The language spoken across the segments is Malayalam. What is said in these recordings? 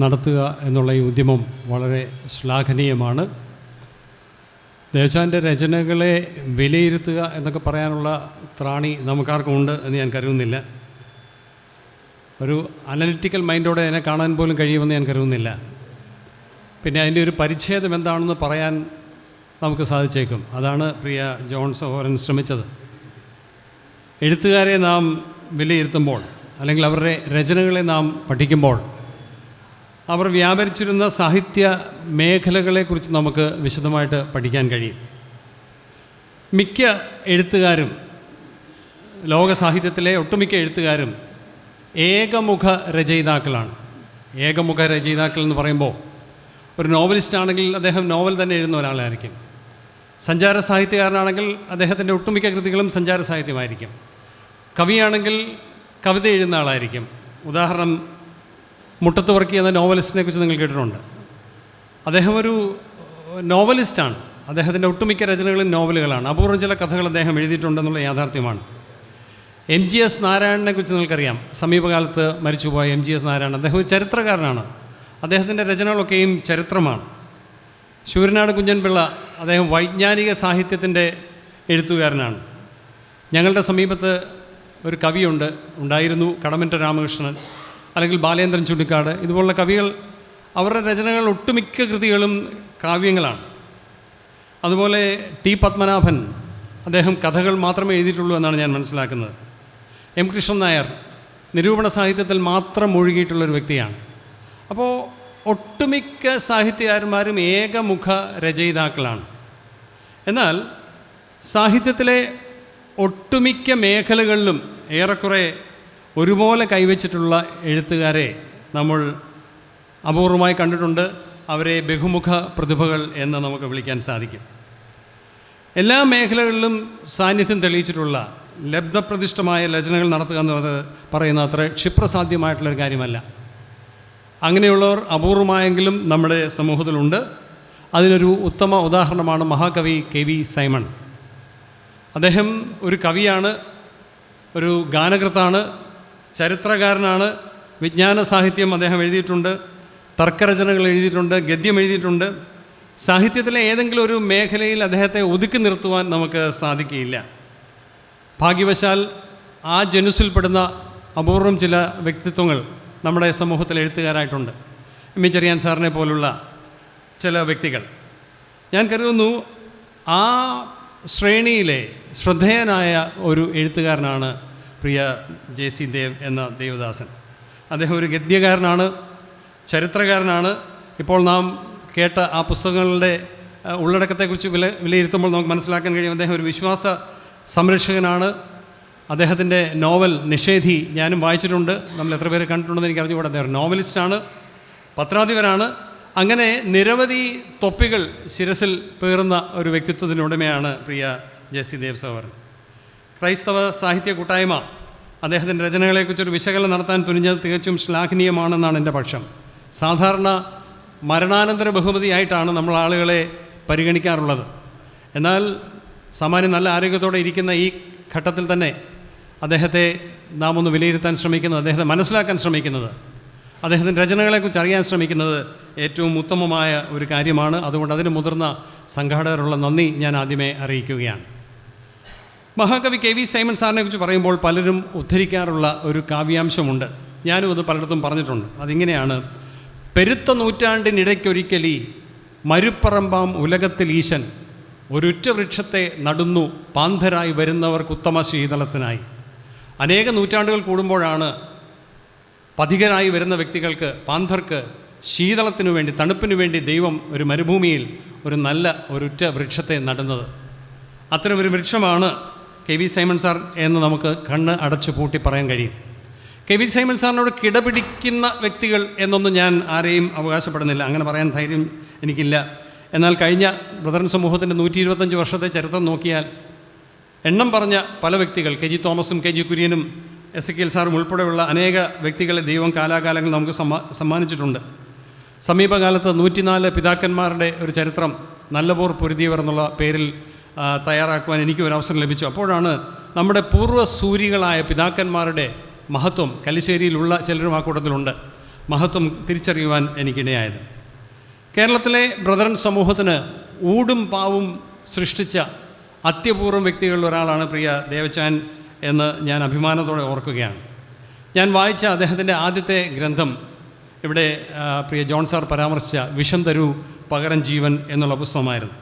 നടത്തുക എന്നുള്ള ഈ ഉദ്യമം വളരെ ശ്ലാഘനീയമാണ്. ദേശാന്റെ രചനകളെ വിലയിരുത്തുക എന്നൊക്കെ പറയാനുള്ള ത്രാണി നമുക്കാർക്കും ഉണ്ട് എന്ന് ഞാൻ കരുതുന്നില്ല. ഒരു അനലിറ്റിക്കൽ മൈൻഡോടെ അതിനെ കാണാൻ പോലും കഴിയുമെന്ന് ഞാൻ കരുതുന്നില്ല. പിന്നെ അതിന്റെ ഒരു പരിച്ഛേദം എന്താണെന്ന് പറയാൻ നമുക്ക് സാധിച്ചേക്കും. അതാണ് പ്രിയ ജോൺസ് ഹോരൻ ശ്രമിച്ചത്. എഴുത്തുകാരെ നാം വിലയിരുത്തുമ്പോൾ അല്ലെങ്കിൽ അവരുടെ രചനകളെ നാം പഠിക്കുമ്പോൾ അവർ വ്യാപരിച്ചിരുന്ന സാഹിത്യ മേഖലകളെക്കുറിച്ച് നമുക്ക് വിശദമായിട്ട് പഠിക്കാൻ കഴിയും. മിക്ക എഴുത്തുകാരും ലോക സാഹിത്യത്തിലെ ഒട്ടുമിക്ക എഴുത്തുകാരും ഏകമുഖ രചയിതാക്കളാണ്. ഏകമുഖ രചയിതാക്കൾ എന്ന് പറയുമ്പോൾ ഒരു നോവലിസ്റ്റ് ആണെങ്കിൽ അദ്ദേഹം നോവൽ തന്നെ എഴുതുന്ന ഒരാളായിരിക്കും. സഞ്ചാര സാഹിത്യകാരനാണെങ്കിൽ അദ്ദേഹത്തിന്റെ ഒട്ടുമിക്ക കൃതികളും സഞ്ചാര സാഹിത്യമായിരിക്കും. കവിയാണെങ്കിൽ കവിത എഴുതുന്ന ആളായിരിക്കും. ഉദാഹരണം മുട്ടത്ത് വർക്കി എന്ന നോവലിസ്റ്റിനെ കുറിച്ച് നിങ്ങൾ കേട്ടിട്ടുണ്ട്. അദ്ദേഹം ഒരു നോവലിസ്റ്റാണ് അദ്ദേഹത്തിന്റെ ഒട്ടുമിക്ക രചനകളും നോവലുകളാണ് അപൂർവം ചില കഥകൾ അദ്ദേഹം എഴുതിയിട്ടുണ്ടെന്നുള്ള യാഥാർത്ഥ്യമാണ്. എം ജി എസ് നാരായണനെ കുറിച്ച് നിങ്ങൾക്കറിയാം. സമീപകാലത്ത് മരിച്ചുപോയ എം ജി എസ് നാരായണൻ അദ്ദേഹം ഒരു ചരിത്രകാരനാണ്. അദ്ദേഹത്തിന്റെ രചനകളൊക്കെയും ചരിത്രമാണ്. ശൂരനാട് കുഞ്ഞൻപിള്ള അദ്ദേഹം വൈജ്ഞാനിക സാഹിത്യത്തിന്റെ എഴുത്തുകാരനാണ്. ഞങ്ങളുടെ സമീപത്ത് ഒരു കവിയുണ്ട് ഉണ്ടായിരുന്നു കടമറ്റ രാമകൃഷ്ണൻ. അല്ലെങ്കിൽ ബാലേന്ദ്രൻ ചുണ്ടിക്കാട് ഇതുപോലുള്ള കവികൾ അവരുടെ രചനകൾ ഒട്ടുമിക്ക കൃതികളും കാവ്യങ്ങളാണ്. അതുപോലെ ടി പത്മനാഭൻ അദ്ദേഹം കഥകൾ മാത്രമേ എഴുതിയിട്ടുള്ളൂ എന്നാണ് ഞാൻ മനസ്സിലാക്കുന്നത്. എം കൃഷ്ണൻ നായർ നിരൂപണ സാഹിത്യത്തിൽ മാത്രം ഒഴുകിയിട്ടുള്ളൊരു വ്യക്തിയാണ്. അപ്പോൾ ഒട്ടുമിക്ക സാഹിത്യകാരന്മാരും ഏകമുഖ രചയിതാക്കളാണ്. എന്നാൽ സാഹിത്യത്തിലെ ഒട്ടുമിക്ക മേഖലകളിലും ഏറെക്കുറെ ഒരുപോലെ കൈവച്ചിട്ടുള്ള എഴുത്തുകാരെ നമ്മൾ അപൂർവമായി കണ്ടിട്ടുണ്ട്. അവരെ ബഹുമുഖ പ്രതിഭകൾ എന്ന് നമുക്ക് വിളിക്കാൻ സാധിക്കും. എല്ലാ മേഖലകളിലും സാന്നിധ്യം തെളിയിച്ചിട്ടുള്ള ലബ്ധപ്രതിഷ്ഠമായ രചനകൾ നടത്തുക എന്നത് പറയുന്ന അത്ര ക്ഷിപ്രസാധ്യമായിട്ടുള്ളൊരു കാര്യമല്ല. അങ്ങനെയുള്ളവർ അപൂർവമായെങ്കിലും നമ്മുടെ സമൂഹത്തിലുണ്ട്. അതിനൊരു ഉത്തമ ഉദാഹരണമാണ് മഹാകവി കെ വി സൈമൺ. അദ്ദേഹം ഒരു കവിയാണ് ഒരു ഗാനകൃത്താണ്. ചരിത്രകാരനാണ് വിജ്ഞാന സാഹിത്യം അദ്ദേഹം എഴുതിയിട്ടുണ്ട് തർക്കരചനകൾ എഴുതിയിട്ടുണ്ട് ഗദ്യം എഴുതിയിട്ടുണ്ട്. സാഹിത്യത്തിലെ ഏതെങ്കിലും ഒരു മേഖലയിൽ അദ്ദേഹത്തെ ഒതുക്കി നിർത്തുവാൻ നമുക്ക് സാധിക്കുകയില്ല. ഭാഗ്യവശാൽ ആ ജനുസിൽപ്പെടുന്ന അപൂർവം ചില വ്യക്തിത്വങ്ങൾ നമ്മുടെ സമൂഹത്തിൽ എഴുത്തുകാരായിട്ടുണ്ട്. ചെറിയാൻ സാറിനെ പോലുള്ള ചില വ്യക്തികൾ. ഞാൻ കരുതുന്നു ആ ശ്രേണിയിലെ ശ്രദ്ധേയനായ ഒരു എഴുത്തുകാരനാണ് പ്രിയ ജെ സി ദേവ് എന്ന ദേവദാസൻ. അദ്ദേഹം ഒരു ഗദ്യകാരനാണ് ചരിത്രകാരനാണ്. ഇപ്പോൾ നാം കേട്ട ആ പുസ്തകങ്ങളുടെ ഉള്ളടക്കത്തെക്കുറിച്ച് വില വിലയിരുത്തുമ്പോൾ നമുക്ക് മനസ്സിലാക്കാൻ കഴിയും അദ്ദേഹം ഒരു വിശ്വാസ സംരക്ഷകനാണ്. അദ്ദേഹത്തിന്റെ നോവൽ നിഷേധി ഞാനും വായിച്ചിട്ടുണ്ട്. നമ്മൾ എത്ര പേര് കണ്ടിട്ടുണ്ടെന്ന് എനിക്ക് അറിഞ്ഞുകൂടെ അദ്ദേഹം നോവലിസ്റ്റാണ് പത്രാധിപരാണ്. അങ്ങനെ നിരവധി തൊപ്പികൾ ശിരസിൽ പേറുന്ന ഒരു വ്യക്തിത്വത്തിന്റെ ഉടമയാണ് പ്രിയ സി ദേവ് ക്രൈസ്തവ സാഹിത്യ കൂട്ടായ്മ അദ്ദേഹത്തിന്റെ രചനകളെക്കുറിച്ചൊരു വിശകലനം നടത്താൻ തുനിഞ്ഞത് തികച്ചും ശ്ലാഘനീയമാണെന്നാണ് എന്റെ പക്ഷം. സാധാരണ മരണാനന്തര ബഹുമതിയായിട്ടാണ് നമ്മൾ ആളുകളെ പരിഗണിക്കാറുള്ളത്. എന്നാൽ സാമാന്യം നല്ല ആരോഗ്യത്തോടെ ഇരിക്കുന്ന ഈ ഘട്ടത്തിൽ തന്നെ അദ്ദേഹത്തെ നാം ഒന്ന് വിലയിരുത്താൻ ശ്രമിക്കുന്നത് അദ്ദേഹത്തെ മനസ്സിലാക്കാൻ ശ്രമിക്കുന്നത് അദ്ദേഹത്തിന്റെ രചനകളെക്കുറിച്ച് അറിയാൻ ശ്രമിക്കുന്നത് ഏറ്റവും ഉത്തമമായ ഒരു കാര്യമാണ്. അതുകൊണ്ട് അതിന് മുതിർന്ന സംഘാടകരുള്ള നന്ദി ഞാൻ ആദ്യമേ അറിയിക്കുകയാണ്. മഹാകവി കെ വി സൈമൺ സാറിനെ കുറിച്ച് പറയുമ്പോൾ പലരും ഉദ്ധരിക്കാറുള്ള ഒരു കാവ്യാംശമുണ്ട്. ഞാനും അത് പലയിടത്തും പറഞ്ഞിട്ടുണ്ട്. അതിങ്ങനെയാണ് പെരുത്ത നൂറ്റാണ്ടിനിടയ്ക്കൊരിക്കലീ മരുപ്പറമ്പാം ഉലകത്തിൽ ഈശൻ ഒരുറ്റ വൃക്ഷത്തെ നടുന്നു പാന്ധരായി വരുന്നവർക്ക് ഉത്തമ ശീതളത്തിനായി. അനേക നൂറ്റാണ്ടുകൾ കൂടുമ്പോഴാണ് പഥികരായി വരുന്ന വ്യക്തികൾക്ക് പാന്ധർക്ക് ശീതളത്തിനു വേണ്ടി തണുപ്പിനു വേണ്ടി ദൈവം ഒരു മരുഭൂമിയിൽ ഒരു നല്ല ഒരുറ്റ വൃക്ഷത്തെ നടുന്നത്. അത്തരം ഒരു വൃക്ഷമാണ് കെ വി സൈമൺ സാർ എന്ന് നമുക്ക് കണ്ണ് അടച്ചു പൂട്ടി പറയാൻ കഴിയും. കെ വി സൈമൺ സാറിനോട് കിടപിടിക്കുന്ന വ്യക്തികൾ എന്നൊന്നും ഞാൻ ആരെയും അവകാശപ്പെടുന്നില്ല. അങ്ങനെ പറയാൻ ധൈര്യം എനിക്കില്ല. എന്നാൽ കഴിഞ്ഞ ബ്രദറൻ സമൂഹത്തിന്റെ നൂറ്റി ഇരുപത്തഞ്ച് വർഷത്തെ ചരിത്രം നോക്കിയാൽ എണ്ണം പറഞ്ഞ പല വ്യക്തികൾ കെ ജി തോമസും കെ ജി കുര്യനും എസ് എ കെ എൽ സാറും ഉൾപ്പെടെയുള്ള അനേക വ്യക്തികളെ ദൈവം കാലാകാലങ്ങൾ നമുക്ക് സമ്മാ സമ്മാനിച്ചിട്ടുണ്ട്. സമീപകാലത്ത് നൂറ്റിനാല് പിതാക്കന്മാരുടെ ഒരു ചരിത്രം നല്ലപോർ പൊരുതിയവർ എന്നുള്ള പേരിൽ തയ്യാറാക്കുവാൻ എനിക്ക് ഒരു അവസരം ലഭിച്ചു. അപ്പോഴാണ് നമ്മുടെ പൂർവ സൂര്യകളായ പിതാക്കന്മാരുടെ മഹത്വം കലിശ്ശേരിയിലുള്ള ചിലരും ആ കൂട്ടത്തിലുണ്ട്. മഹത്വം തിരിച്ചറിയുവാൻ എനിക്കിടയായത്. കേരളത്തിലെ ബ്രദറൻ സമൂഹത്തിന് ഊടും പാവും സൃഷ്ടിച്ച അത്യപൂർവം വ്യക്തികളിൽ ഒരാളാണ് പ്രിയ ദേവചാൻ എന്ന് ഞാൻ അഭിമാനത്തോടെ ഓർക്കുകയാണ്. ഞാൻ വായിച്ച അദ്ദേഹത്തിന്റെ ആദ്യത്തെ ഗ്രന്ഥം ഇവിടെ പ്രിയ ജോൺ സാർ പരാമർശിച്ച വിഷം തരൂ പകരം ജീവൻ എന്നുള്ള പുസ്തകമായിരുന്നു.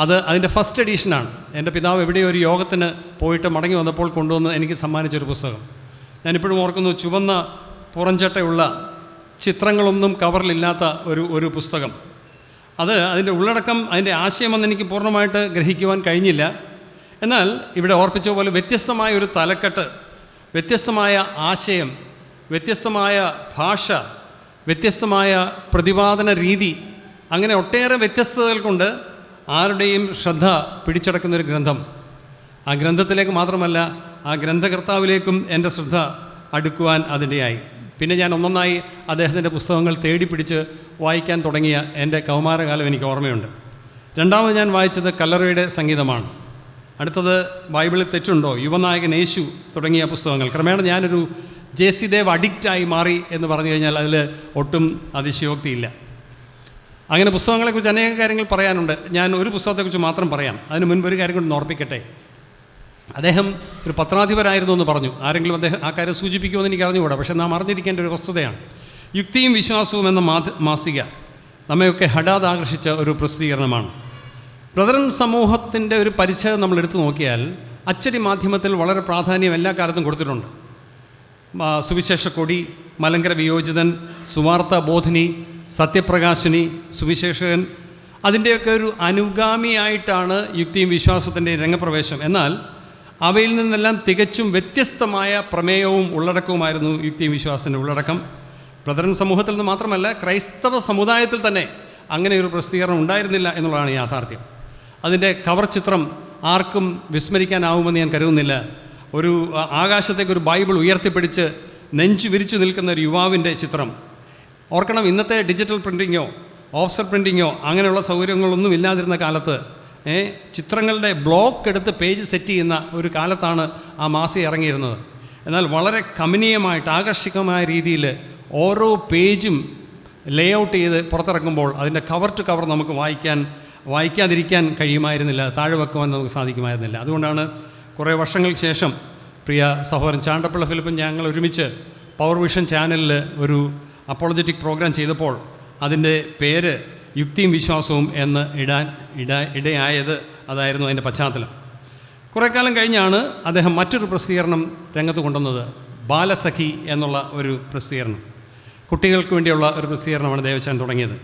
അത് അതിന്റെ ഫസ്റ്റ് എഡീഷനാണ് എന്റെ പിതാവ് എവിടെയോ ഒരു യോഗത്തിന് പോയിട്ട് മടങ്ങി വന്നപ്പോൾ കൊണ്ടുവന്ന് എനിക്ക് സമ്മാനിച്ചൊരു പുസ്തകം. ഞാനിപ്പോഴും ഓർക്കുന്നു ചുവന്ന പുറംചട്ടയുള്ള ചിത്രങ്ങളൊന്നും കവറിലില്ലാത്ത ഒരു ഒരു പുസ്തകം. അത് അതിന്റെ ഉള്ളടക്കം അതിന്റെ ആശയമെന്ന് എനിക്ക് പൂർണമായിട്ട് ഗ്രഹിക്കുവാൻ കഴിഞ്ഞില്ല. എന്നാൽ ഇവിടെ ഓർപ്പിച്ച പോലെ വ്യത്യസ്തമായ ഒരു തലക്കെട്ട് വ്യത്യസ്തമായ ആശയം വ്യത്യസ്തമായ ഭാഷ വ്യത്യസ്തമായ പ്രതിപാദന രീതി അങ്ങനെ ഒട്ടേറെ വ്യത്യസ്തതകൾ കൊണ്ട് ആരുടെയും ശ്രദ്ധ പിടിച്ചടക്കുന്നൊരു ഗ്രന്ഥം. ആ ഗ്രന്ഥത്തിലേക്ക് മാത്രമല്ല ആ ഗ്രന്ഥകർത്താവിലേക്കും എന്റെ ശ്രദ്ധ അടുക്കുവാൻ അതിന്റെയായി. പിന്നെ ഞാൻ ഒന്നൊന്നായി അദ്ദേഹത്തിന്റെ പുസ്തകങ്ങൾ തേടി പിടിച്ച് വായിക്കാൻ തുടങ്ങിയ എന്റെ കൗമാരകാലം എനിക്ക് ഓർമ്മയുണ്ട്. രണ്ടാമത് ഞാൻ വായിച്ചത് കല്ലറയുടെ സംഗീതമാണ്. അടുത്തത് ബൈബിളിൽ തെറ്റുണ്ടോ? യുവനായകൻ യേശു തുടങ്ങിയ പുസ്തകങ്ങൾ. ക്രമേണ ഞാനൊരു ജെ സി ദേവ് അഡിക്റ്റായി മാറി എന്ന് പറഞ്ഞു കഴിഞ്ഞാൽ അതിൽ ഒട്ടും അതിശയോക്തിയില്ല. അങ്ങനെ പുസ്തകങ്ങളെക്കുറിച്ച് അനേക കാര്യങ്ങൾ പറയാനുണ്ട്. ഞാൻ ഒരു പുസ്തകത്തെക്കുറിച്ച് മാത്രം പറയാം. അതിന് മുൻപ് ഒരു കാര്യം കൊണ്ട് ഓർപ്പിക്കട്ടെ. അദ്ദേഹം ഒരു പത്രാധിപരായിരുന്നു എന്ന് പറഞ്ഞു. ആരെങ്കിലും അദ്ദേഹം ആ കാര്യം സൂചിപ്പിക്കുമെന്ന് എനിക്ക് അറിഞ്ഞുകൂടാ പക്ഷേ നാം അറിഞ്ഞിരിക്കേണ്ട ഒരു വസ്തുതയാണ്. യുക്തിയും വിശ്വാസവും എന്ന മാസിക നമ്മയൊക്കെ ഹഠാത് ആകർഷിച്ച ഒരു പ്രസിദ്ധീകരണമാണ്. ബ്രദറൻ സമൂഹത്തിന്റെ ഒരു പരിച്ഛേദം നമ്മൾ എടുത്തു നോക്കിയാൽ അച്ചടി മാധ്യമത്തിൽ വളരെ പ്രാധാന്യം എല്ലാ കാലത്തും കൊടുത്തിട്ടുണ്ട്. സുവിശേഷ കൊടി മലങ്കര വിയോജിതൻ സുവാർത്ത ബോധിനി സത്യപ്രകാശിനി സുവിശേഷകൻ അതിന്റെയൊക്കെ ഒരു അനുഗാമിയായിട്ടാണ് യുക്തിയും വിശ്വാസത്തിന്റെ രംഗപ്രവേശം. എന്നാൽ അവയിൽ നിന്നെല്ലാം തികച്ചും വ്യത്യസ്തമായ പ്രമേയവും ഉള്ളടക്കവുമായിരുന്നു യുക്തിയും വിശ്വാസത്തിന്റെ ഉള്ളടക്കം. ബ്രദറൻ സമൂഹത്തിൽ നിന്ന് മാത്രമല്ല ക്രൈസ്തവ സമുദായത്തിൽ തന്നെ അങ്ങനെ ഒരു പ്രസിദ്ധീകരണം ഉണ്ടായിരുന്നില്ല എന്നുള്ളതാണ് യാഥാർത്ഥ്യം. അതിന്റെ കവർ ചിത്രം ആർക്കും വിസ്മരിക്കാനാവുമെന്ന് ഞാൻ കരുതുന്നില്ല. ഒരു ആകാശത്തേക്ക് ഒരു ബൈബിൾ ഉയർത്തിപ്പിടിച്ച് നെഞ്ചു വിരിച്ചു നിൽക്കുന്ന ഒരു യുവാവിന്റെ ചിത്രം ഓർക്കണം ഇന്നത്തെ ഡിജിറ്റൽ പ്രിന്റിങ്ങോ ഓഫ്സർ പ്രിന്റിങ്ങോ അങ്ങനെയുള്ള സൗകര്യങ്ങളൊന്നും ഇല്ലാതിരുന്ന കാലത്ത് ചിത്രങ്ങളുടെ ബ്ലോക്ക് എടുത്ത് പേജ് സെറ്റ് ചെയ്യുന്ന ഒരു കാലത്താണ് ആ മാസി ഇറങ്ങിയിരുന്നത്. എന്നാൽ വളരെ കമനീയമായിട്ട് ആകർഷകമായ രീതിയിൽ ഓരോ പേജും ലേ ഔട്ട് ചെയ്ത് പുറത്തിറക്കുമ്പോൾ അതിന്റെ കവർ ടു കവർ നമുക്ക് വായിക്കാൻ വായിക്കാതിരിക്കാൻ കഴിയുമായിരുന്നില്ല താഴെ വെക്കുവാൻ നമുക്ക് സാധിക്കുമായിരുന്നില്ല. അതുകൊണ്ടാണ് കുറേ വർഷങ്ങൾക്ക് ശേഷം പ്രിയ സഹോദരൻ ചാണ്ടപ്പിള്ള ഫിലിപ്പും ഞങ്ങൾ ഒരുമിച്ച് പവർ വിഷൻ ചാനലിൽ ഒരു അപ്പോളജറ്റിക് പ്രോഗ്രാം ചെയ്തപ്പോൾ അതിന്റെ പേര് യുക്തിയും വിശ്വാസവും എന്ന് ഇടാൻ ഇട ഇടയായത് അതായിരുന്നു അതിന്റെ പശ്ചാത്തലം. കുറേ കാലം കഴിഞ്ഞാണ് അദ്ദേഹം മറ്റൊരു പ്രസിദ്ധീകരണം രംഗത്ത് കൊണ്ടുവന്നത് ബാലസഖി എന്നുള്ള ഒരു പ്രസിദ്ധീകരണം. കുട്ടികൾക്ക് വേണ്ടിയുള്ള ഒരു പ്രസിദ്ധീകരണമാണ് ദേവചാൻ തുടങ്ങിയത്.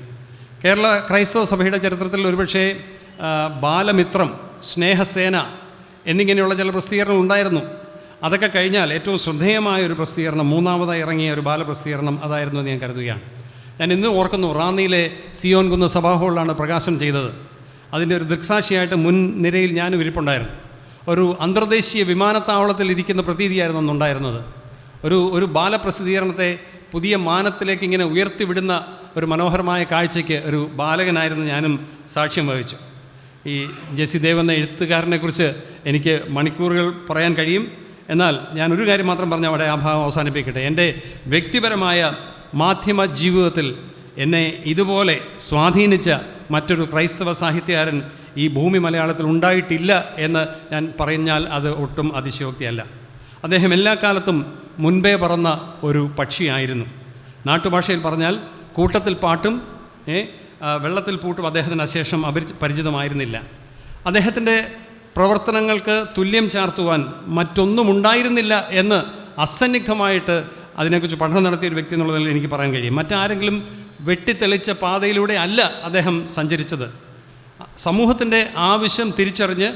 കേരള ക്രൈസ്തവ സഭയുടെ ചരിത്രത്തിൽ ഒരുപക്ഷേ ബാലമിത്രം സ്നേഹസേന എന്നിങ്ങനെയുള്ള ചില പ്രസിദ്ധീകരണങ്ങൾ ഉണ്ടായിരുന്നു. അതൊക്കെ കഴിഞ്ഞാൽ ഏറ്റവും ശ്രദ്ധേയമായ ഒരു പ്രസിദ്ധീകരണം മൂന്നാമതായി ഇറങ്ങിയ ഒരു ബാലപ്രസിദ്ധീകരണം അതായിരുന്നു എന്ന് ഞാൻ കരുതുകയാണ്. ഞാൻ ഇന്നും ഓർക്കുന്നു റാന്നിയിലെ സിയോൻ കുന്ന് സഭാ ഹോളിലാണ് പ്രകാശനം ചെയ്തത്. അതിന്റെ ഒരു ദൃക്സാക്ഷിയായിട്ട് മുൻ നിരയിൽ ഞാനും ഇരിപ്പുണ്ടായിരുന്നു. ഒരു അന്തർദേശീയ വിമാനത്താവളത്തിൽ ഇരിക്കുന്ന പ്രതീതിയായിരുന്നു അന്നുണ്ടായിരുന്നത്. ഒരു ഒരു ബാലപ്രസിദ്ധീകരണത്തെ പുതിയ മാനത്തിലേക്ക് ഇങ്ങനെ ഉയർത്തിവിടുന്ന ഒരു മനോഹരമായ കാഴ്ചയ്ക്ക് ഒരു ബാലകനായിരുന്നു ഞാനും സാക്ഷ്യം വഹിച്ചു. ഈ ജെസി ദേവ് എന്ന എഴുത്തുകാരനെക്കുറിച്ച് എനിക്ക് മണിക്കൂറുകൾ പറയാൻ കഴിയും. എന്നാൽ ഞാൻ ഒരു കാര്യം മാത്രം പറഞ്ഞ അവിടെ ആ ഭാഗം അവസാനിപ്പിക്കട്ടെ. എന്റെ വ്യക്തിപരമായ മാധ്യമ ജീവിതത്തിൽ എന്നെ ഇതുപോലെ സ്വാധീനിച്ച മറ്റൊരു ക്രൈസ്തവ സാഹിത്യകാരൻ ഈ ഭൂമി മലയാളത്തിൽ ഉണ്ടായിട്ടില്ല എന്ന് ഞാൻ പറഞ്ഞാൽ അത് ഒട്ടും അതിശയോക്തിയല്ല. അദ്ദേഹം എല്ലാ കാലത്തും മുൻപേ പറന്ന ഒരു പക്ഷിയായിരുന്നു. നാട്ടുഭാഷയിൽ പറഞ്ഞാൽ കൂട്ടത്തിൽ പാട്ടും വെള്ളത്തിൽ പൂട്ടും അദ്ദേഹത്തിന് അശേഷം അപരി പരിചിതമായിരുന്നില്ല. അദ്ദേഹത്തിന്റെ പ്രവർത്തനങ്ങൾക്ക് തുല്യം ചാർത്തുവാൻ മറ്റൊന്നും ഉണ്ടായിരുന്നില്ല എന്ന് അസന്നിഗ്ധമായിട്ട് അതിനെക്കുറിച്ച് പഠനം നടത്തിയ ഒരു വ്യക്തി എന്നുള്ളതിൽ എനിക്ക് പറയാൻ കഴിയും. മറ്റാരെങ്കിലും വെട്ടിത്തെളിച്ച പാതയിലൂടെ അല്ല അദ്ദേഹം സഞ്ചരിച്ചത്. സമൂഹത്തിന്റെ ആവശ്യം തിരിച്ചറിഞ്ഞ്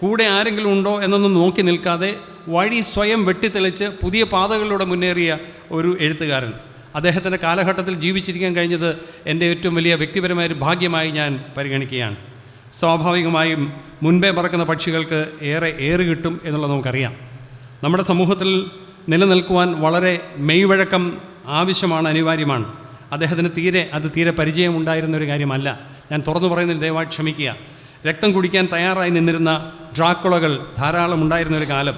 കൂടെ ആരെങ്കിലും ഉണ്ടോ എന്നൊന്നും നോക്കി നിൽക്കാതെ വഴി സ്വയം വെട്ടിത്തെളിച്ച് പുതിയ പാതകളിലൂടെ മുന്നേറിയ ഒരു എഴുത്തുകാരൻ. അദ്ദേഹത്തിന്റെ കാലഘട്ടത്തിൽ ജീവിച്ചിരിക്കാൻ കഴിഞ്ഞത് എന്റെ ഏറ്റവും വലിയ വ്യക്തിപരമായ ഒരു ഭാഗ്യമായി ഞാൻ പരിഗണിക്കുകയാണ്. സ്വാഭാവികമായും മുൻപേ പറക്കുന്ന പക്ഷികൾക്ക് ഏറെ ഏറ് കിട്ടും എന്നുള്ളത് നമുക്കറിയാം. നമ്മുടെ സമൂഹത്തിൽ നിലനിൽക്കുവാൻ വളരെ മെയ്വഴക്കം ആവശ്യമാണ് അനിവാര്യമാണ്. അദ്ദേഹത്തിന് തീരെ അത് തീരെ പരിചയമുണ്ടായിരുന്ന ഒരു കാര്യമല്ല. ഞാൻ തുറന്നു പറയുന്നതിൽ ദയവായി ക്ഷമിക്കുക. രക്തം കുടിക്കാൻ തയ്യാറായി നിന്നിരുന്ന ഡ്രാക്കുളകൾ ധാരാളം ഉണ്ടായിരുന്ന ഒരു കാലം.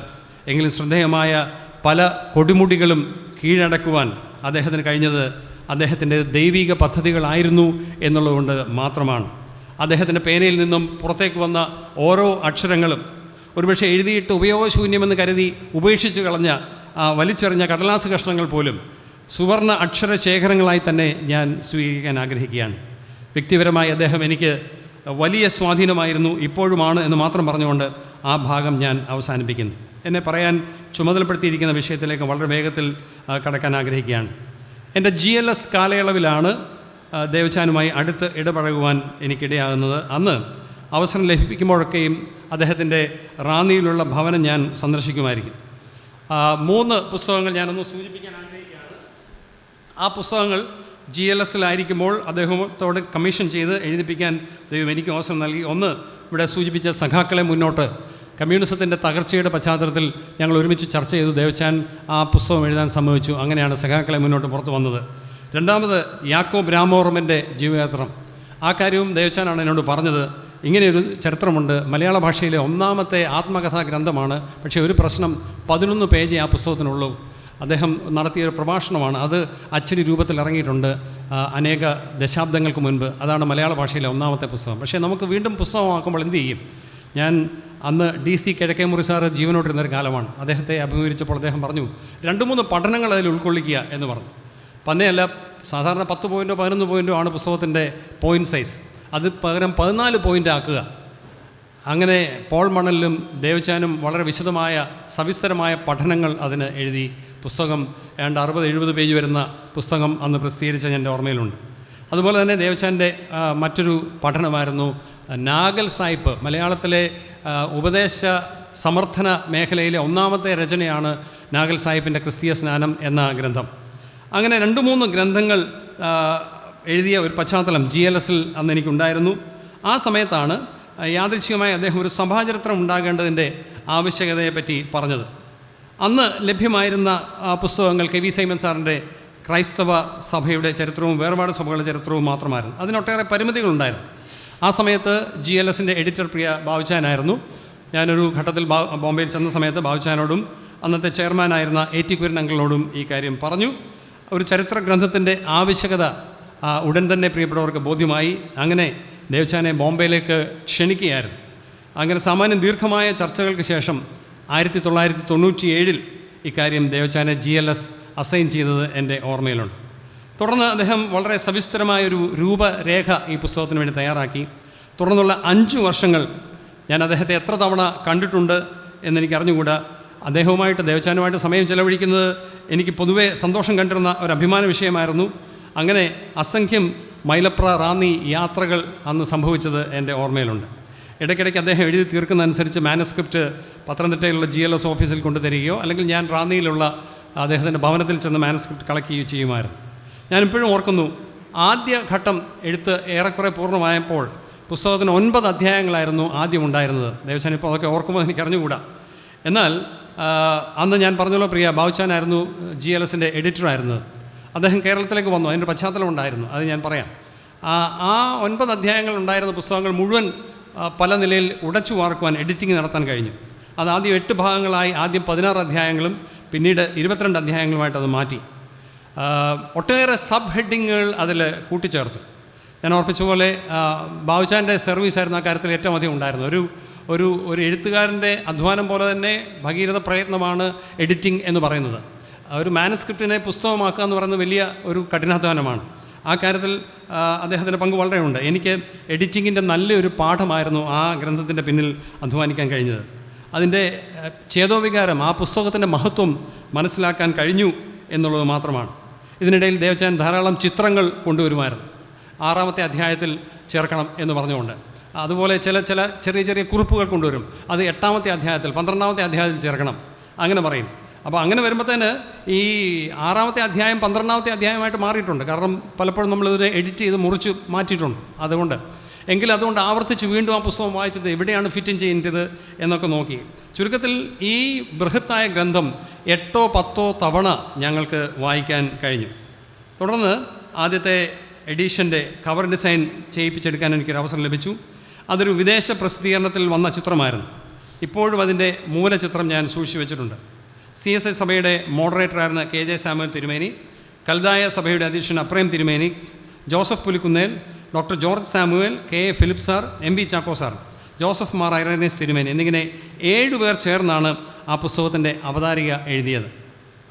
എങ്കിലും ശ്രദ്ധേയമായ പല കൊടുമുടികളും കീഴടക്കുവാൻ അദ്ദേഹത്തിന് കഴിഞ്ഞത് അദ്ദേഹത്തിന്റെ ദൈവിക പദ്ധതികളായിരുന്നു എന്നുള്ളതുകൊണ്ട് മാത്രമാണ്. അദ്ദേഹത്തിന്റെ പേനയിൽ നിന്നും പുറത്തേക്ക് വന്ന ഓരോ അക്ഷരങ്ങളും ഒരുപക്ഷെ എഴുതിയിട്ട് ഉപയോഗശൂന്യമെന്ന് കരുതി ഉപേക്ഷിച്ച് കളഞ്ഞ ആ വലിച്ചെറിഞ്ഞ കടലാസ് കഷ്ണങ്ങൾ പോലും സുവർണ അക്ഷര ശേഖരങ്ങളായി തന്നെ ഞാൻ സ്വീകരിക്കാൻ ആഗ്രഹിക്കുകയാണ്. വ്യക്തിപരമായി അദ്ദേഹം എനിക്ക് വലിയ സ്വാധീനമായിരുന്നു ഇപ്പോഴുമാണ് എന്ന് മാത്രം പറഞ്ഞുകൊണ്ട് ആ ഭാഗം ഞാൻ അവസാനിപ്പിക്കുന്നു. എന്നെ പറയാൻ ചുമതലപ്പെടുത്തിയിരിക്കുന്ന വിഷയത്തിലേക്ക് വളരെ വേഗത്തിൽ കടക്കാൻ ആഗ്രഹിക്കുകയാണ്. എന്റെ ജി എൽ എസ് കാലയളവിലാണ് ദേവചാനുമായി അടുത്ത് ഇടപഴകുവാൻ എനിക്കിടയാകുന്നത് അന്ന് അവസരം ലഭിക്കുമ്പോഴൊക്കെയും അദ്ദേഹത്തിന്റെ റാന്നിയിലുള്ള ഭവനം ഞാൻ സന്ദർശിക്കുമായിരിക്കും. മൂന്ന് പുസ്തകങ്ങൾ ഞാനൊന്ന് സൂചിപ്പിക്കാൻ ആഗ്രഹിക്കുകയാണ്. ആ പുസ്തകങ്ങൾ ജി എൽ എസിലായിരിക്കുമ്പോൾ അദ്ദേഹത്തോട് കമ്മീഷൻ ചെയ്ത് എഴുതിപ്പിക്കാൻ ദൈവം എനിക്ക് അവസരം നൽകി. ഒന്ന് ഇവിടെ സൂചിപ്പിച്ച സഖാക്കളെ മുന്നോട്ട്. കമ്മ്യൂണിസത്തിന്റെ തകർച്ചയുടെ പശ്ചാത്തലത്തിൽ ഞങ്ങൾ ഒരുമിച്ച് ചർച്ച ചെയ്തു. ദേവച്ചാൻ ആ പുസ്തകം എഴുതാൻ സമ്മതിച്ചു. അങ്ങനെയാണ് സഖാക്കളെ മുന്നോട്ട് പുറത്തു വന്നത്. രണ്ടാമത് യാക്കോബ് രാമോറമന്റെ ജീവയാത്രം ആ കാര്യവും ദേവച്ചാനാണ് എന്നോട് പറഞ്ഞത്. ഇങ്ങനെയൊരു ചരിത്രമുണ്ട്. മലയാള ഭാഷയിലെ ഒന്നാമത്തെ ആത്മകഥാ ഗ്രന്ഥമാണ്. പക്ഷേ ഒരു പ്രശ്നം പതിനൊന്ന് പേജേ ആ പുസ്തകത്തിനുള്ളൂ. അദ്ദേഹം നടത്തിയൊരു പ്രഭാഷണമാണ്. അത് അച്ചടി രൂപത്തിൽ ഇറങ്ങിയിട്ടുണ്ട്. അനേക ദശാബ്ദങ്ങൾക്ക് മുൻപ്. അതാണ് മലയാള ഭാഷയിലെ ഒന്നാമത്തെ പുസ്തകം. പക്ഷേ നമുക്ക് വീണ്ടും പുസ്തകമാക്കുമ്പോൾ എന്ത് ചെയ്യും? ഞാൻ അന്ന് ഡി സി കിഴക്കേ മുറി സാറ് ജീവനോട്ടിരുന്നൊരു കാലമാണ്. അദ്ദേഹത്തെ അഭിമുഖീകരിച്ചപ്പോൾ അദ്ദേഹം പറഞ്ഞു രണ്ട് മൂന്ന് പഠനങ്ങൾ അതിൽ ഉൾക്കൊള്ളിക്കുക എന്ന് പറഞ്ഞു. തന്നെയല്ല സാധാരണ പത്ത് പോയിന്റോ പതിനൊന്ന് പോയിന്റോ ആണ് പുസ്തകത്തിന്റെ പോയിന്റ് സൈസ് അത് പകരം പതിനാല് പോയിന്റ് ആക്കുക. അങ്ങനെ പോൾ മണലിലും ദേവചാനും വളരെ വിശദമായ സവിസ്തരമായ പഠനങ്ങൾ അതിന് എഴുതി പുസ്തകം ഏതാണ്ട് അറുപത് എഴുപത് പേജ് വരുന്ന പുസ്തകം അന്ന് പ്രസിദ്ധീകരിച്ച എന്റെ ഓർമ്മയിലുണ്ട്. അതുപോലെ തന്നെ ദേവചാന്റെ മറ്റൊരു പഠനമായിരുന്നു നാഗൽ സായിപ്പ്. മലയാളത്തിലെ ഉപദേശ സമർത്ഥന മേഖലയിലെ ഒന്നാമത്തെ രചനയാണ് നാഗൽ സാഹിബിന്റെ ക്രിസ്തീയ സ്നാനം എന്ന ഗ്രന്ഥം. അങ്ങനെ രണ്ട് മൂന്ന് ഗ്രന്ഥങ്ങൾ എഴുതിയ ഒരു പശ്ചാത്തലം ജി എൽ എസിൽ അന്ന് എനിക്കുണ്ടായിരുന്നു. ആ സമയത്താണ് യാദൃച്ഛികമായി അദ്ദേഹം ഒരു സഭാചരിത്രം ഉണ്ടാകേണ്ടതിന്റെ ആവശ്യകതയെപ്പറ്റി പറഞ്ഞത്. അന്ന് ലഭ്യമായിരുന്ന പുസ്തകങ്ങൾ കെ വി സൈമൻ സാറിന്റെ ക്രൈസ്തവ സഭയുടെ ചരിത്രവും വേർപാട് സഭകളുടെ ചരിത്രവും മാത്രമായിരുന്നു. അതിനൊട്ടേറെ പരിമിതികളുണ്ടായിരുന്നു. ആ സമയത്ത് ജി എൽ എസിന്റെ എഡിറ്റർ പ്രിയ ബാബുചാനായിരുന്നു. ഞാനൊരു ഘട്ടത്തിൽ ബോംബെയിൽ ചെന്ന സമയത്ത് ബാബുചാനോടും അന്നത്തെ ചെയർമാനായിരുന്ന എ ടി കുര്യൻ അങ്കിളിനോടും ഈ കാര്യം പറഞ്ഞു. ഒരു ചരിത്ര ഗ്രന്ഥത്തിന്റെ ആവശ്യകത ഉടൻ തന്നെ പ്രിയപ്പെട്ടവർക്ക് ബോധ്യമായി. അങ്ങനെ ദേവചാനെ ബോംബെയിലേക്ക് ക്ഷണിക്കുകയായിരുന്നു. അങ്ങനെ സാമാന്യം ദീർഘമായ ചർച്ചകൾക്ക് ശേഷം ആയിരത്തി തൊള്ളായിരത്തി തൊണ്ണൂറ്റി ഏഴിൽ ഇക്കാര്യം ദേവചാനെ ജി എൽ എസ് അസൈൻ ചെയ്തത് എന്റെ ഓർമ്മയിലുണ്ട്. തുടർന്ന് അദ്ദേഹം വളരെ സവിസ്തരമായൊരു രൂപരേഖ ഈ പുസ്തകത്തിന് വേണ്ടി തയ്യാറാക്കി. തുടർന്നുള്ള അഞ്ച് വർഷങ്ങൾ ഞാൻ അദ്ദേഹത്തെ എത്ര തവണ കണ്ടിട്ടുണ്ട് എന്നെനിക്ക് അറിഞ്ഞുകൂടാ അദ്ദേഹവുമായിട്ട് ദേവചാനുമായിട്ട് സമയം ചെലവഴിക്കുന്നത് എനിക്ക് പൊതുവേ സന്തോഷം കണ്ടിരുന്ന ഒരു അഭിമാന വിഷയമായിരുന്നു. അങ്ങനെ അസംഖ്യം മൈലപ്ര റാന്നി യാത്രകൾ അന്ന് സംഭവിച്ചത് എന്റെ ഓർമ്മയിലുണ്ട്. ഇടയ്ക്കിടയ്ക്ക് അദ്ദേഹം എഴുതി തീർക്കുന്നതനുസരിച്ച് മാനസ്ക്രിപ്റ്റ് പത്തനംതിട്ടയിലുള്ള ജി എൽ എസ് ഓഫീസിൽ കൊണ്ടുതരികയോ അല്ലെങ്കിൽ ഞാൻ റാന്നിയിലുള്ള അദ്ദേഹത്തിന്റെ ഭവനത്തിൽ ചെന്ന് മാനസ്ക്രിപ്റ്റ് കളക്ട് ചെയ്യുകയോ ചെയ്യുമായിരുന്നു ഞാനിപ്പോഴും ഓർക്കുന്നു ആദ്യ ഘട്ടം എഴുത്ത് ഏറെക്കുറെ പൂർണമായപ്പോൾ പുസ്തകത്തിന് ഒൻപത് അധ്യായങ്ങളായിരുന്നു ആദ്യം ഉണ്ടായിരുന്നത്. ദേവസ്വൻ ഇപ്പോൾ അതൊക്കെ ഓർക്കുമ്പോൾ എനിക്ക് അറിഞ്ഞുകൂടാ. എന്നാൽ അന്ന് ഞാൻ പറഞ്ഞല്ലോ പ്രിയ ബാബുച്ചാനായിരുന്നു ജി എൽ എസിന്റെ എഡിറ്ററായിരുന്നത് അദ്ദേഹം കേരളത്തിലേക്ക് വന്നു അതിന്റെ പശ്ചാത്തലം ഉണ്ടായിരുന്നു അത് ഞാൻ പറയാം. ആ ഒൻപത് അധ്യായങ്ങൾ ഉണ്ടായിരുന്ന പുസ്തകങ്ങൾ മുഴുവൻ പല നിലയിൽ ഉടച്ചു വാർക്കുവാൻ എഡിറ്റിംഗ് നടത്താൻ കഴിഞ്ഞു. അത് ആദ്യം എട്ട് ഭാഗങ്ങളായി ആദ്യം പതിനാറ് അധ്യായങ്ങളും പിന്നീട് ഇരുപത്തിരണ്ട് അധ്യായങ്ങളുമായിട്ട് അത് മാറ്റി. ഒട്ടേറെ സബ് ഹെഡിങ്ങുകൾ അതിൽ കൂട്ടിച്ചേർത്തു. ഞാൻ ഓർപ്പിച്ച പോലെ ആ, ബാബുചാന്റെ സർവീസ് ആയിരുന്നു ആ കാര്യത്തിൽ ഏറ്റവും അധികം ഉണ്ടായിരുന്നു ഒരു ഒരു ഒരു എഴുത്തുകാരന്റെ അധ്വാനം പോലെ തന്നെ ഭഗീരഥ പ്രയത്നമാണ് എഡിറ്റിംഗ് എന്ന് പറയുന്നത്. ഒരു മാനസ്ക്രിപ്റ്റിനെ പുസ്തകമാക്കുക എന്ന് പറയുന്നത് വലിയ ഒരു കഠിനാധ്വാനമാണ്. ആ കാര്യത്തിൽ അദ്ദേഹത്തിന്റെ പങ്ക് ഉണ്ട്. എനിക്ക് എഡിറ്റിങ്ങിന്റെ നല്ലൊരു പാഠമായിരുന്നു ആ ഗ്രന്ഥത്തിന്റെ പിന്നിൽ അധ്വാനിക്കാൻ കഴിഞ്ഞത്. അതിന്റെ ചേതോവികാരം ആ പുസ്തകത്തിന്റെ മഹത്വം മനസ്സിലാക്കാൻ കഴിഞ്ഞു എന്നുള്ളത് മാത്രമാണ്. ഇതിനിടയിൽ ദേവചാൻ ധാരാളം ചിത്രങ്ങൾ കൊണ്ടുവരുമായിരുന്നു. ആറാമത്തെ അധ്യായത്തിൽ ചേർക്കണം എന്ന് പറഞ്ഞുകൊണ്ട്. അതുപോലെ ചില ചില ചെറിയ ചെറിയ കുറിപ്പുകൾ കൊണ്ടുവരും. അത് എട്ടാമത്തെ അധ്യായത്തിൽ പന്ത്രണ്ടാമത്തെ അധ്യായത്തിൽ ചേർക്കണം. അങ്ങനെ പറയും. അപ്പോൾ അങ്ങനെ വരുമ്പോഴത്തേന് ഈ ആറാമത്തെ അധ്യായം പന്ത്രണ്ടാമത്തെ അധ്യായമായിട്ട് മാറിയിട്ടുണ്ട്. കാരണം പലപ്പോഴും നമ്മളിതിനെ എഡിറ്റ് ചെയ്ത് മുറിച്ച് മാറ്റിയിട്ടുണ്ട്. അതുകൊണ്ട്. എങ്കിൽ അതുകൊണ്ട് ആവർത്തിച്ച് വീണ്ടും ആ പുസ്തകം വായിച്ചത് എവിടെയാണ് ഫിറ്റിൻ ചെയ്യേണ്ടത് എന്നൊക്കെ നോക്കി. ചുരുക്കത്തിൽ ഈ ബൃഹത്തായ ഗ്രന്ഥം എട്ടോ പത്തോ തവണ ഞങ്ങൾക്ക് വായിക്കാൻ കഴിഞ്ഞു. തുടർന്ന് ആദ്യത്തെ എഡീഷന്റെ കവർ ഡിസൈൻ ചെയ്യിപ്പിച്ചെടുക്കാൻ എനിക്കൊരു അവസരം ലഭിച്ചു. അതൊരു വിദേശ പ്രസിദ്ധീകരണത്തിൽ വന്ന ചിത്രമായിരുന്നു. ഇപ്പോഴും അതിന്റെ മൂലചിത്രം ഞാൻ സൂക്ഷിച്ചു വെച്ചിട്ടുണ്ട്. സി എസ് ഐ സഭയുടെ മോഡറേറ്ററായിരുന്ന കെ ജെ സാമുവൽ തിരുമേനി കൽതായ സഭയുടെ അധ്യക്ഷൻ അപ്രേം തിരുമേനി Joseph Pulikkunnel doctor George Samuel K A Philip sir M B Chacko sir Joseph Mar Irenaeus തിരുമേനി എന്നിങ്ങനെ ഏഴുപേർ ചേർന്നാണ് ആ പുസ്തകത്തിന്റെ അവതാരിക എഴുതിയത്.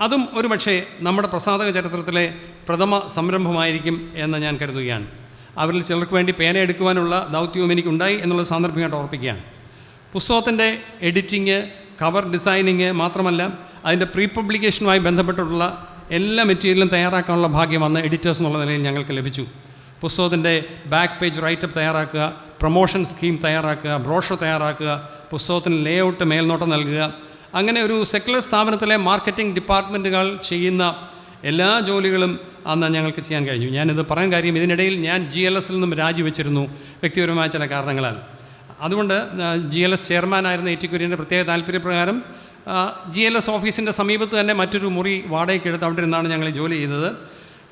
അതും ഒരുപക്ഷെ നമ്മുടെ പ്രസാദക ചരിത്രത്തിലെ പ്രഥമ സംരംഭമായിരിക്കും എന്ന് ഞാൻ കരുതുകയാണ്. അവരിൽ ചിലർക്ക് വേണ്ടി പേന എടുക്കുവാനുള്ള ദൗത്യവും എനിക്കുണ്ടായി എന്നുള്ള സാന്ദർഭികമായിട്ട് ഓർപ്പിക്കുകയാണ്. പുസ്തകത്തിന്റെ എഡിറ്റിങ് കവർ ഡിസൈനിങ് മാത്രമല്ല അതിന്റെ പ്രീ പബ്ലിക്കേഷനുമായി ബന്ധപ്പെട്ടിട്ടുള്ള എല്ലാ മെറ്റീരിയലും തയ്യാറാക്കാനുള്ള ഭാഗ്യം അന്ന് എഡിറ്റേഴ്സ് എന്നുള്ള നിലയിൽ ഞങ്ങൾക്ക് ലഭിച്ചു. പുസ്തകത്തിന്റെ ബാക്ക് പേജ് റൈറ്റപ്പ് തയ്യാറാക്കുക പ്രൊമോഷൻ സ്കീം തയ്യാറാക്കുക ബ്രോഷർ തയ്യാറാക്കുക പുസ്തകത്തിന് ലേ ഔട്ട് മേൽനോട്ടം നൽകുക. അങ്ങനെ ഒരു സെക്കുലർ സ്ഥാപനത്തിലെ മാർക്കറ്റിംഗ് ഡിപ്പാർട്ട്മെന്റുകൾ ചെയ്യുന്ന എല്ലാ ജോലികളും അന്ന് ഞങ്ങൾക്ക് ചെയ്യാൻ കഴിഞ്ഞു. ഞാനിത് പറയാൻ കാര്യം ഇതിനിടയിൽ ഞാൻ ജി എൽ എസിൽ നിന്നും രാജിവെച്ചിരുന്നു വ്യക്തിപരമായ ചില കാരണങ്ങളാൽ. അതുകൊണ്ട് ജി എൽ എസ് ചെയർമാനായിരുന്ന എ ടി കുര്യന്റെ പ്രത്യേക താല്പര്യപ്രകാരം ജി എൽ എസ് ഓഫീസിന്റെ സമീപത്ത് തന്നെ മറ്റൊരു മുറി വാടകയ്ക്ക് എടുത്ത് അവിടെ ഇരുന്നാണ് ഞങ്ങൾ ജോലി ചെയ്തത്.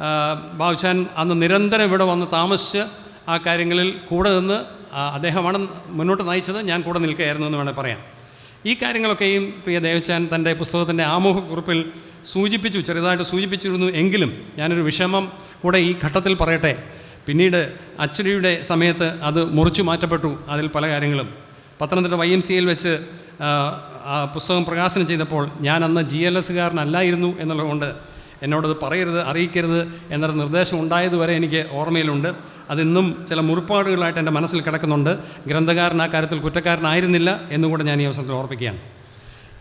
ആ, അന്ന് നിരന്തരം ഇവിടെ വന്ന് താമസിച്ച് ആ കാര്യങ്ങളിൽ കൂടെ നിന്ന് അദ്ദേഹമാണ് മുന്നോട്ട് നയിച്ചത്. ഞാൻ കൂടെ നിൽക്കുകയായിരുന്നു എന്ന് വേണമെങ്കിൽ പറയാം. ഈ കാര്യങ്ങളൊക്കെയും പ്രിയ ദേവചാൻ തന്റെ പുസ്തകത്തിന്റെ ആമുഖക്കുറിപ്പിൽ സൂചിപ്പിച്ചു ചെറുതായിട്ട് സൂചിപ്പിച്ചിരുന്നു എങ്കിലും ഞാനൊരു വിഷമം കൂടെ ഈ ഘട്ടത്തിൽ പറയട്ടെ. പിന്നീട് അച്ചടിയുടെ സമയത്ത് അത് മുറിച്ചു മാറ്റപ്പെട്ടു അതിൽ പല കാര്യങ്ങളും. പത്തനംതിട്ട വൈ എം സിയിൽ വെച്ച് പുസ്തകം പ്രകാശനം ചെയ്തപ്പോൾ ഞാൻ അന്ന് ജി എൽ എസ്സുകാരനല്ലായിരുന്നു എന്നുള്ളതുകൊണ്ട് എന്നോടത് പറയരുത് അറിയിക്കരുത് എന്നൊരു നിർദ്ദേശം ഉണ്ടായതുവരെ എനിക്ക് ഓർമ്മയിലുണ്ട്. അതിന്നും ചില മുറിപ്പാടുകളായിട്ട് എന്റെ മനസ്സിൽ കിടക്കുന്നുണ്ട്. ഗ്രന്ഥകാരൻ ആ കാര്യത്തിൽ കുറ്റക്കാരനായിരുന്നില്ല എന്നുകൂടെ ഞാൻ ഈ അവസരത്തിൽ ഓർപ്പിക്കുകയാണ്.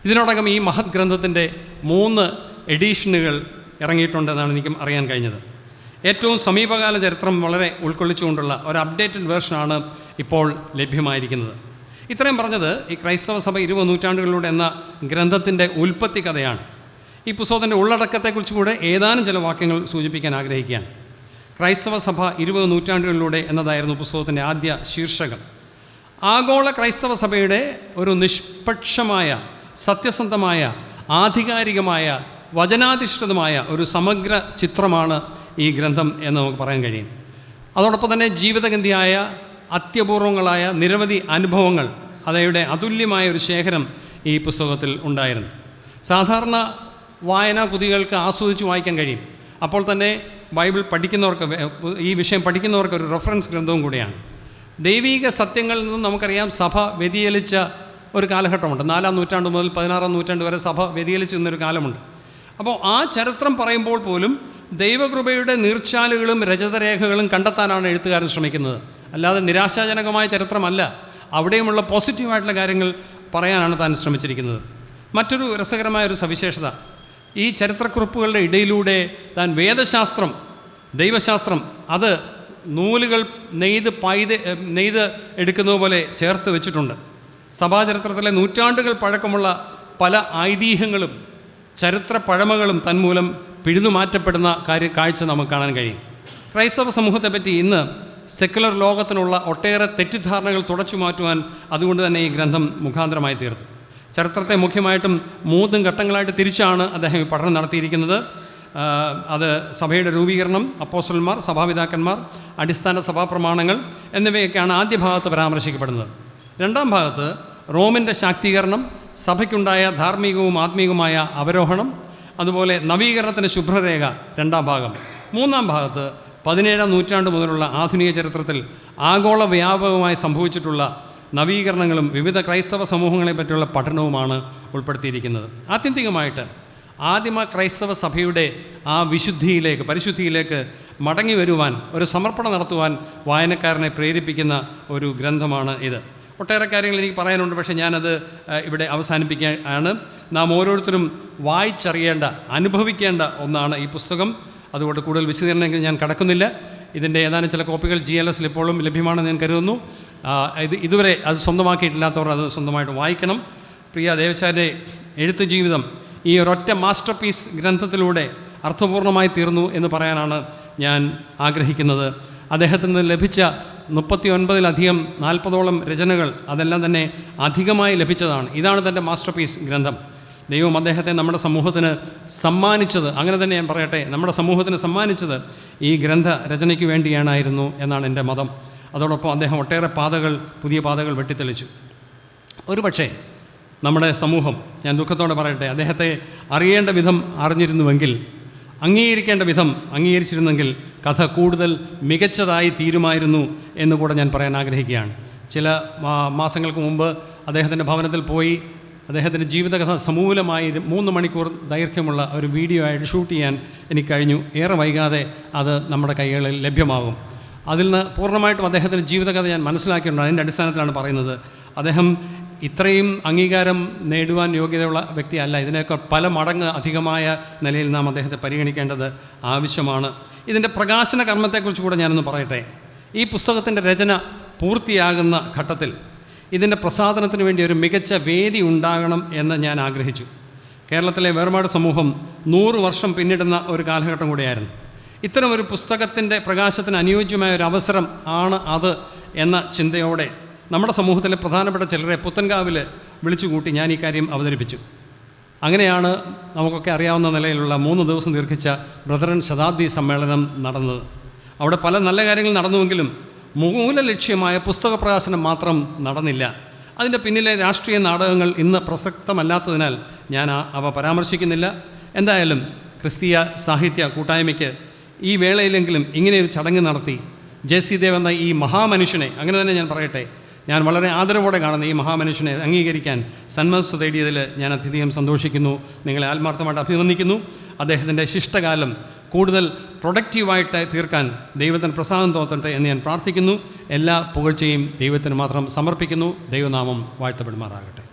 ഇതിനോടകം ഈ മഹത് ഗ്രന്ഥത്തിന്റെ മൂന്ന് എഡീഷനുകൾ ഇറങ്ങിയിട്ടുണ്ടെന്നാണ് എനിക്കും അറിയാൻ കഴിഞ്ഞത്. ഏറ്റവും സമീപകാല ചരിത്രം വളരെ ഉൾക്കൊള്ളിച്ചുകൊണ്ടുള്ള ഒരു അപ്ഡേറ്റഡ് വേർഷനാണ് ഇപ്പോൾ ലഭ്യമായിരിക്കുന്നത്. ഇത്രയും പറഞ്ഞത് ഈ ക്രൈസ്തവ സഭ ഇരുപത് നൂറ്റാണ്ടുകളിലൂടെ എന്ന ഗ്രന്ഥത്തിന്റെ ഉൽപ്പത്തി കഥയാണ്. ഈ പുസ്തകത്തിന്റെ ഉള്ളടക്കത്തെക്കുറിച്ച് കൂടെ ഏതാനും ചില വാക്യങ്ങൾ സൂചിപ്പിക്കാൻ ആഗ്രഹിക്കുകയാണ്. ക്രൈസ്തവ സഭ ഇരുപത് നൂറ്റാണ്ടുകളിലൂടെ എന്നതായിരുന്നു പുസ്തകത്തിന്റെ ആദ്യ ശീർഷകം. ആഗോള ക്രൈസ്തവ സഭയുടെ ഒരു നിഷ്പക്ഷമായ സത്യസന്ധമായ ആധികാരികമായ വചനാധിഷ്ഠിതമായ ഒരു സമഗ്ര ചിത്രമാണ് ഈ ഗ്രന്ഥം എന്ന് നമുക്ക് പറയാൻ കഴിയും. അതോടൊപ്പം തന്നെ ജീവിതഗന്ധിയായ അത്യപൂർവങ്ങളായ നിരവധി അനുഭവങ്ങൾ അതയുടെ അതുല്യമായ ഒരു ശേഖരം ഈ പുസ്തകത്തിൽ ഉണ്ടായിരുന്നു. സാധാരണ വായനാ കുതികൾക്ക് ആസ്വദിച്ച് വായിക്കാൻ കഴിയും. അപ്പോൾ തന്നെ ബൈബിൾ പഠിക്കുന്നവർക്ക് ഈ വിഷയം പഠിക്കുന്നവർക്ക് ഒരു റെഫറൻസ് ഗ്രന്ഥവും കൂടിയാണ്. ദൈവീക സത്യങ്ങളിൽ നിന്നും നമുക്കറിയാം സഭ വ്യതിചലിച്ച ഒരു കാലഘട്ടമുണ്ട്. നാലാം നൂറ്റാണ്ട് മുതൽ പതിനാറാം നൂറ്റാണ്ട് വരെ സഭ വ്യതിയലിച്ച് നിന്നൊരു കാലമുണ്ട്. അപ്പോൾ ആ ചരിത്രം പറയുമ്പോൾ പോലും ദൈവകൃപയുടെ നീർച്ചാലുകളും രചതരേഖകളും കണ്ടെത്താനാണ് എഴുത്തുകാരൻ ശ്രമിക്കുന്നത്. അല്ലാതെ നിരാശാജനകമായ ചരിത്രമല്ല. അവിടെയുമുള്ള പോസിറ്റീവായിട്ടുള്ള കാര്യങ്ങൾ പറയാനാണ് താൻ ശ്രമിച്ചിരിക്കുന്നത്. മറ്റൊരു രസകരമായ ഒരു സവിശേഷത. ഈ ചരിത്രക്കുറിപ്പുകളുടെ ഇടയിലൂടെ താൻ വേദശാസ്ത്രം ദൈവശാസ്ത്രം അത് നൂലുകൾ നെയ്ത് പൈത് നെയ്ത് എടുക്കുന്നത് പോലെ ചേർത്ത് വെച്ചിട്ടുണ്ട്. സഭാചരിത്രത്തിലെ നൂറ്റാണ്ടുകൾ പഴക്കമുള്ള പല ഐതിഹ്യങ്ങളും ചരിത്ര പഴമകളും തന്മൂലം പിഴുതു മാറ്റപ്പെടുന്ന കാര്യ കാഴ്ച നമുക്ക് കാണാൻ കഴിയും. ക്രൈസ്തവ സമൂഹത്തെപ്പറ്റി ഇന്ന് സെക്കുലർ ലോകത്തിനുള്ള ഒട്ടേറെ തെറ്റിദ്ധാരണകൾ തുടച്ചു മാറ്റുവാൻ അതുകൊണ്ട് തന്നെ ഈ ഗ്രന്ഥം മുഖാന്തരമായി തീർത്തു. ചരിത്രത്തെ മുഖ്യമായിട്ടും മൂന്നും ഘട്ടങ്ങളായിട്ട് തിരിച്ചാണ് അദ്ദേഹം ഈ പഠനം നടത്തിയിരിക്കുന്നത്. അത് സഭയുടെ രൂപീകരണം അപ്പോസ്റ്റൽമാർ സഭാപിതാക്കന്മാർ അടിസ്ഥാന സഭാപ്രമാണങ്ങൾ എന്നിവയൊക്കെയാണ് ആദ്യ ഭാഗത്ത് പരാമർശിക്കപ്പെടുന്നത്. രണ്ടാം ഭാഗത്ത് റോമിന്റെ ശാക്തീകരണം സഭയ്ക്കുണ്ടായ ധാർമ്മികവും ആത്മീകവുമായ അവരോഹണം അതുപോലെ നവീകരണത്തിന്റെ ശുഭ്രരേഖ രണ്ടാം ഭാഗം. മൂന്നാം ഭാഗത്ത് പതിനേഴാം നൂറ്റാണ്ട് മുതലുള്ള ആധുനിക ചരിത്രത്തിൽ ആഗോള വ്യാപകമായി സംഭവിച്ചിട്ടുള്ള നവീകരണങ്ങളും വിവിധ ക്രൈസ്തവ സമൂഹങ്ങളെ പറ്റിയുള്ള പഠനവുമാണ് ഉൾപ്പെടുത്തിയിരിക്കുന്നത്. ആത്യന്തികമായിട്ട് ആദിമ ക്രൈസ്തവ സഭയുടെ ആ വിശുദ്ധിയിലേക്ക് പരിശുദ്ധിയിലേക്ക് മടങ്ങി വരുവാൻ ഒരു സമർപ്പണം നടത്തുവാൻ വായനക്കാരനെ പ്രേരിപ്പിക്കുന്ന ഒരു ഗ്രന്ഥമാണ് ഇത്. ഒട്ടേറെ കാര്യങ്ങൾ എനിക്ക് പറയാനുണ്ട് പക്ഷേ ഞാനത് ഇവിടെ ഇവിടെ അവസാനിപ്പിക്കുകയാണ്. നാം ഓരോരുത്തരും വായിച്ചറിയേണ്ട അനുഭവിക്കേണ്ട ഒന്നാണ് ഈ പുസ്തകം. അതുകൊണ്ട് കൂടുതൽ വിശദീകരണങ്ങൾ ഞാൻ കടക്കുന്നില്ല. ഇതിന്റെ ഏതാനും ചില കോപ്പികൾ ജി എൽ എസിൽ ഇപ്പോഴും ലഭ്യമാണെന്ന് ഞാൻ കരുതുന്നു. ഇത് ഇതുവരെ അത് സ്വന്തമാക്കിയിട്ടില്ലാത്തവർ അത് സ്വന്തമായിട്ട് വായിക്കണം. പ്രിയ ദേവച്ചാന്റെ എഴുത്ത് ജീവിതം ഈ ഒരൊറ്റ മാസ്റ്റർ പീസ് ഗ്രന്ഥത്തിലൂടെ അർത്ഥപൂർണമായി തീർന്നു എന്ന് പറയാനാണ് ഞാൻ ആഗ്രഹിക്കുന്നത്. അദ്ദേഹത്തിന് നിന്ന് ലഭിച്ച മുപ്പത്തി ഒൻപതിലധികം നാൽപ്പതോളം രചനകൾ അതെല്ലാം തന്നെ അധികമായി ലഭിച്ചതാണ്. ഇതാണ് തന്റെ മാസ്റ്റർ പീസ് ഗ്രന്ഥം. ദൈവം അദ്ദേഹത്തെ നമ്മുടെ സമൂഹത്തിന് സമ്മാനിച്ചത് അങ്ങനെ തന്നെ ഞാൻ പറയട്ടെ നമ്മുടെ സമൂഹത്തിന് സമ്മാനിച്ചത് ഈ ഗ്രന്ഥ രചനയ്ക്ക് വേണ്ടിയാണായിരുന്നു എന്നാണ് എന്റെ മതം. അതോടൊപ്പം അദ്ദേഹം ഒട്ടേറെ പാതകൾ പുതിയ പാതകൾ വെട്ടിത്തെളിച്ചു. ഒരു പക്ഷേ നമ്മുടെ സമൂഹം ഞാൻ ദുഃഖത്തോടെ പറയട്ടെ അദ്ദേഹത്തെ അറിയേണ്ട വിധം അറിഞ്ഞിരുന്നുവെങ്കിൽ അംഗീകരിക്കേണ്ട വിധം അംഗീകരിച്ചിരുന്നെങ്കിൽ കഥ കൂടുതൽ മികച്ചതായി തീരുമായിരുന്നു എന്ന് കൂടെ ഞാൻ പറയാൻ ആഗ്രഹിക്കുകയാണ്. ചില മാസങ്ങൾക്ക് മുമ്പ് അദ്ദേഹത്തിന്റെ ഭവനത്തിൽ പോയി അദ്ദേഹത്തിന്റെ ജീവിതകഥ സമൂലമായി മൂന്ന് മണിക്കൂർ ദൈർഘ്യമുള്ള ഒരു വീഡിയോ ആയിട്ട് ഷൂട്ട് ചെയ്യാൻ എനിക്ക് കഴിഞ്ഞു. ഏറെ വൈകാതെ അത് നമ്മുടെ കൈകളിൽ ലഭ്യമാകും. അതിൽ നിന്ന് പൂർണമായിട്ടും അദ്ദേഹത്തിന്റെ ജീവിതകഥ ഞാൻ മനസ്സിലാക്കിയിട്ടുണ്ട്. അതിന്റെ അടിസ്ഥാനത്തിലാണ് പറയുന്നത്. അദ്ദേഹം ഇത്രയും അംഗീകാരം നേടുവാൻ യോഗ്യതയുള്ള വ്യക്തിയല്ല. ഇതിനേക്കാൾ പല മടങ്ങ് അധികമായ നിലയിൽ നാം അദ്ദേഹത്തെ പരിഗണിക്കേണ്ടത് ആവശ്യമാണ്. ഇതിന്റെ പ്രകാശന കർമ്മത്തെക്കുറിച്ച് കൂടെ ഞാനൊന്ന് പറയട്ടെ. ഈ പുസ്തകത്തിന്റെ രചന പൂർത്തിയാകുന്ന ഘട്ടത്തിൽ ഇതിന്റെ പ്രസാദനത്തിന് വേണ്ടി ഒരു മികച്ച വേദി ഉണ്ടാകണം എന്ന് ഞാൻ ആഗ്രഹിച്ചു. കേരളത്തിലെ വേർപാട് സമൂഹം നൂറ് വർഷം പിന്നിടുന്ന ഒരു കാലഘട്ടം കൂടിയായിരുന്നു. ഇത്തരം ഒരു പുസ്തകത്തിന്റെ പ്രകാശത്തിന് അനുയോജ്യമായ ഒരു അവസരം ആണ് അത് എന്ന ചിന്തയോടെ നമ്മുടെ സമൂഹത്തിലെ പ്രധാനപ്പെട്ട ചിലരെ പുത്തൻകാവിൽ വിളിച്ചുകൂട്ടി ഞാൻ ഈ കാര്യം അവതരിപ്പിച്ചു. അങ്ങനെയാണ് നമുക്കൊക്കെ അറിയാവുന്ന നിലയിലുള്ള മൂന്ന് ദിവസം ദീർഘിച്ച ബ്രദറൻ ശതാബ്ദി സമ്മേളനം നടന്നത്. അവിടെ പല നല്ല കാര്യങ്ങൾ നടന്നുവെങ്കിലും മൂല ലക്ഷ്യമായ പുസ്തക പ്രകാശനം മാത്രം നടന്നില്ല. അതിന്റെ പിന്നിലെ രാഷ്ട്രീയ നാടകങ്ങൾ ഇന്ന് പ്രസക്തമല്ലാത്തതിനാൽ ഞാൻ അവ പരാമർശിക്കുന്നില്ല. എന്തായാലും ക്രിസ്തീയ സാഹിത്യ കൂട്ടായ്മയ്ക്ക് ഈ വേളയിലെങ്കിലും ഇങ്ങനെ ഒരു ചടങ്ങ് നടത്തി. ജെ സി ദേവ് എന്ന ഈ മഹാമനുഷ്യനെ അങ്ങനെ തന്നെ ഞാൻ പറയട്ടെ ഞാൻ വളരെ ആദരവോടെ കാണുന്ന ഈ മഹാമനുഷ്യനെ അംഗീകരിക്കാൻ സന്മനസ് തേടിയതിൽ ഞാൻ അത്യധികം സന്തോഷിക്കുന്നു. നിങ്ങളെ ആത്മാർത്ഥമായിട്ട് അഭിനന്ദിക്കുന്നു. അദ്ദേഹത്തിന്റെ ശിഷ്ടകാലം കൂടുതൽ പ്രൊഡക്റ്റീവായിട്ട് തീർക്കാൻ ദൈവത്തിന് പ്രസാദം തോന്നട്ടെ എന്ന് ഞാൻ പ്രാർത്ഥിക്കുന്നു. എല്ലാ പുകഴ്ചയും ദൈവത്തിന് മാത്രം സമർപ്പിക്കുന്നു. ദൈവനാമം വാഴ്ത്തപ്പെടുമാറാകട്ടെ.